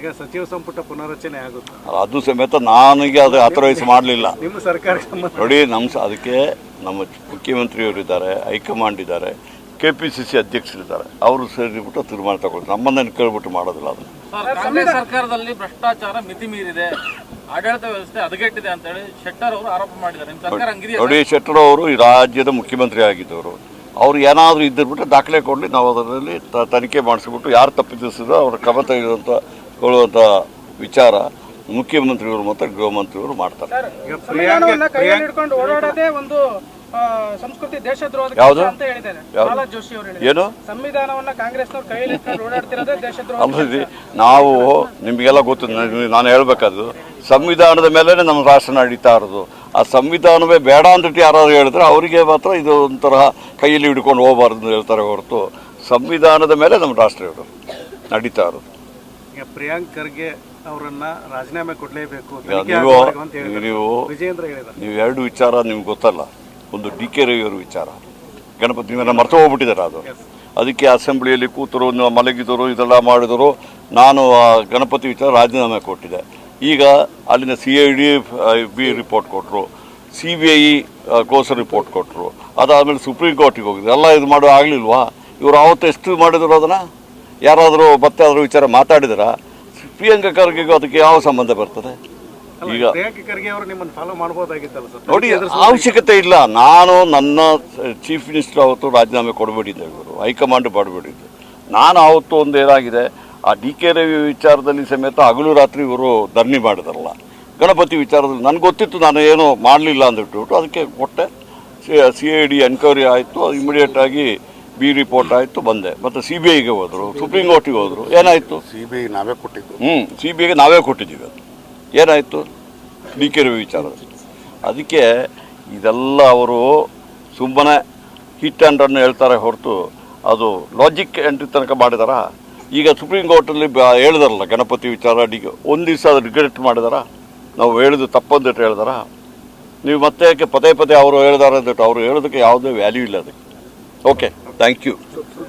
ಈಗ ಸಚಿವ ಸಂಪುಟ ಪುನರಚನೆ ಆಗುತ್ತೆ. ಅದು ಸಮೇತ ನನಗೆ ಅದು ಅಥರೈಸ್ ಮಾಡಲಿಲ್ಲ. ನಿಮ್ಮ ಸರ್ಕಾರ ನೋಡಿ ನಮ್ಮ ಅದಕ್ಕೆ ನಮ್ಮ ಮುಖ್ಯಮಂತ್ರಿಯವರು ಇದ್ದಾರೆ ಹೈಕಮಾಂಡ್ ಇದ್ದಾರೆ ಕೆ ಪಿ ಸಿ ಸಿ ಅಧ್ಯಕ್ಷರಿದ್ದಾರೆ. ಅವರು ಸೇರಿಬಿಟ್ಟು ತೀರ್ಮಾನ ತಗೊಳ್ತಾರೆ. ನಮ್ಮನ್ನು ಕೇಳ್ಬಿಟ್ಟು ಮಾಡೋದಿಲ್ಲ ಅದನ್ನು. ಕಾಂಗ್ರೆಸ್ ಸರ್ಕಾರದಲ್ಲಿ ಭ್ರಷ್ಟಾಚಾರ ಮಿತಿ ಮೀರಿದೆ ಆಡಳಿತ ವ್ಯವಸ್ಥೆ ಹದಗೆಟ್ಟಿದೆ ಅಂತ ಹೇಳಿ ಶೆಟ್ಟರ್ ಅವರು ಆರೋಪ ಮಾಡಿದ್ದಾರೆ. ನಿಮ್ಮ ಸರ್ಕಾರ ನೋಡಿ ಶೆಟ್ಟರ್ ಅವರು ಈ ರಾಜ್ಯದ ಮುಖ್ಯಮಂತ್ರಿ ಆಗಿದ್ದವರು. ಅವ್ರು ಏನಾದರೂ ಇದ್ದಿರ್ಬಿಟ್ಟು ದಾಖಲೆ ಕೊಡಲಿ ನಾವು ಅದರಲ್ಲಿ ತ- ತನಿಖೆ ಮಾಡಿಸ್ಬಿಟ್ಟು ಯಾರು ತಪ್ಪಿಸಿದ್ರು ಅವ್ರ ಕ್ರಮ ತೆಗೆದುವಂಥ ಕೊಳ್ಳುವಂಥ ವಿಚಾರ ಮುಖ್ಯಮಂತ್ರಿಗಳು ಮತ್ತು ಗೃಹ ಮಂತ್ರಿಗಳು ಮಾಡ್ತಾರೆ ಸಂಸ್ಕೃತಿ ದೇಶದ್ರೋಹದ ಯಾವುದು? ಕೆಲಸ ಅಂತ ಹೇಳಿದ್ದಾರೆ ಯಾವುದು? ಜೋಶಿ ಅವರು ಏನು? ಸಂವಿಧಾನವನ್ನ ಕಾಂಗ್ರೆಸ್ನವ್ರು ಕೈಯಲ್ಲಿ ಹಿಡ್ಕೊಂಡು ಓಡಾಡ್ತಿರೋದೇ ದೇಶದ್ರೋಹ ನಾವು ನಿಮಗೆಲ್ಲ ಗೊತ್ತು ನಾನು- ಹೇಳ್ಬೇಕಾದ್ರು ಸಂವಿಧಾನದ ಮೇಲೆ ನಮ್ಮ ರಾಷ್ಟ್ರ ನಡೀತಾ ಇರೋದು. ಆ ಸಂವಿಧಾನವೇ ಬೇಡ ಅಂದ್ಬಿಟ್ಟು ಯಾರಾದ್ರು ಹೇಳಿದ್ರೆ ಅವರಿಗೆ ಮಾತ್ರ ಇದು ಒಂಥರ ಕೈಯಲ್ಲಿ ಹಿಡ್ಕೊಂಡು ಹೋಗಬಾರ್ದು ಅಂತ ಹೇಳ್ತಾರೆ ಹೊರತು. ಸಂವಿಧಾನದ ಮೇಲೆ ನಮ್ಮ ರಾಷ್ಟ್ರ ಇರೋದು ನಡೀತಾ ಇರೋದು. ಪ್ರಿಯಾಂಕ್ ಖರ್ಗೆ ಅವರನ್ನ ರಾಜೀನಾಮೆ ಕೊಡಲೇಬೇಕು ನೀವು ನೀವು ಎರಡು ವಿಚಾರ ನಿಮ್ಗೆ ಗೊತ್ತಲ್ಲ. ಒಂದು ಡಿ ಕೆ ರವಿಯವ್ರ ವಿಚಾರ. ಗಣಪತಿ ನೀವೆಲ್ಲ ಮರ್ತು ಹೋಗ್ಬಿಟ್ಟಿದ್ದಾರೆ ಅದು? ಅದಕ್ಕೆ ಅಸೆಂಬ್ಲಿಯಲ್ಲಿ ಕೂತರು ಮಲಗಿದರು ಇದೆಲ್ಲ ಮಾಡಿದರು ನಾನು ಆ ಗಣಪತಿ ವಿಚಾರ ರಾಜೀನಾಮೆ ಕೊಟ್ಟಿದ್ದೆ. ಈಗ ಅಲ್ಲಿನ C I D B report ಕೊಟ್ಟರು ಸಿ ಬಿ ಐ ಕೋರ್ಸ್ ರಿಪೋರ್ಟ್ ಕೊಟ್ಟರು ಅದಾದಮೇಲೆ ಸುಪ್ರೀಂ ಕೋರ್ಟಿಗೆ ಹೋಗಿದ್ರು. ಎಲ್ಲ ಇದು ಮಾಡೋ ಆಗಲಿಲ್ವಾ? ಇವರು ಆವತ್ತು ಎಷ್ಟು ಮಾಡಿದರು ಅದನ್ನು? ಯಾರಾದರೂ ಮತ್ತೆ ಅದರ ವಿಚಾರ ಮಾತಾಡಿದ್ರ? ಪ್ರಿಯಾಂಕಾ ಖರ್ಗೆಗೂ ಅದಕ್ಕೆ ಯಾವ ಸಂಬಂಧ ಬರ್ತದೆ? ಈಗ ನೋಡಿ ಅವಶ್ಯಕತೆ ಇಲ್ಲ. ನಾನು ನನ್ನ ಚೀಫ್ ಮಿನಿಸ್ಟರ್ ಅವತ್ತು ರಾಜೀನಾಮೆ ಕೊಡಬೇಡಿದ್ದೆ ಇವರು. ಹೈಕಮಾಂಡ್ ಮಾಡಬೇಡಿದ್ದೆ ನಾನು ಅವತ್ತು ಒಂದು ಏನಾಗಿದೆ ಆ ಡಿ ಕೆ ರವಿ ವಿಚಾರದಲ್ಲಿ ಸಮೇತ ಹಗಲು ರಾತ್ರಿ ಇವರು ಧರಣಿ ಮಾಡಿದ್ರಲ್ಲ. ಗಣಪತಿ ವಿಚಾರದಲ್ಲಿ ನನಗೆ ಗೊತ್ತಿತ್ತು ನಾನು ಏನು ಮಾಡಲಿಲ್ಲ ಅಂದ್ಬಿಟ್ಟು. ಅದಕ್ಕೆ ಕೊಟ್ಟೆ. ಸಿ ಐ ಡಿ ಎನ್ಕ್ವೈರಿ ಆಯಿತು. ಇಮಿಡಿಯೇಟಾಗಿ ಬಿ ರಿಪೋರ್ಟ್ ಆಯಿತು ಬಂದೆ. ಮತ್ತು ಸಿ ಬಿ ಐಗೆ ಹೋದರು ಸುಪ್ರೀಂ ಕೋರ್ಟಿಗೆ ಹೋದರು. ಏನಾಯಿತು? ಸಿ ಬಿ ಐ ನಾವೇ ಕೊಟ್ಟಿದ್ದು. ಹ್ಞೂ ಸಿ ಬಿ ಐಗೆ ನಾವೇ ಕೊಟ್ಟಿದ್ದೀವಿ ಅದು. ಏನಾಯಿತು? ಡಿ ಕೆ ರವಿ ವಿಚಾರದಲ್ಲಿ ಅದಕ್ಕೆ ಇದೆಲ್ಲ ಅವರು ಸುಮ್ಮನೆ ಹಿಟ್ ಆ್ಯಂಡ್ ರನ್ ಹೇಳ್ತಾರೆ ಹೊರತು ಅದು ಲಾಜಿಕ್ ಎಂಟ್ರಿ ತನಕ ಮಾಡಿದಾರ? ಈಗ ಸುಪ್ರೀಂ ಕೋರ್ಟಲ್ಲಿ ಅಲ್ಲಿ ಹೇಳಿದಾರಲ್ಲ ಗಣಪತಿ ವಿಚಾರ ಡಿ ಒಂದು ದಿವಸ ಅದು ರಿಗ್ರೆಟ್ ಮಾಡಿದಾರ? ನಾವು ಹೇಳಿದ್ದು ತಪ್ಪಂದಿಟ್ಟು ಹೇಳಿದಾರ? ನೀವು ಮತ್ತೆ ಯಾಕೆ ಪದೇ ಪದೇ ಅವರು ಹೇಳಿದಾರೆ ಅಂದ್ಬಿಟ್ಟು ಅವರು ಹೇಳೋದಕ್ಕೆ ಯಾವುದೇ ವ್ಯಾಲ್ಯೂ ಇಲ್ಲ ಅದಕ್ಕೆ. Okay Thank you.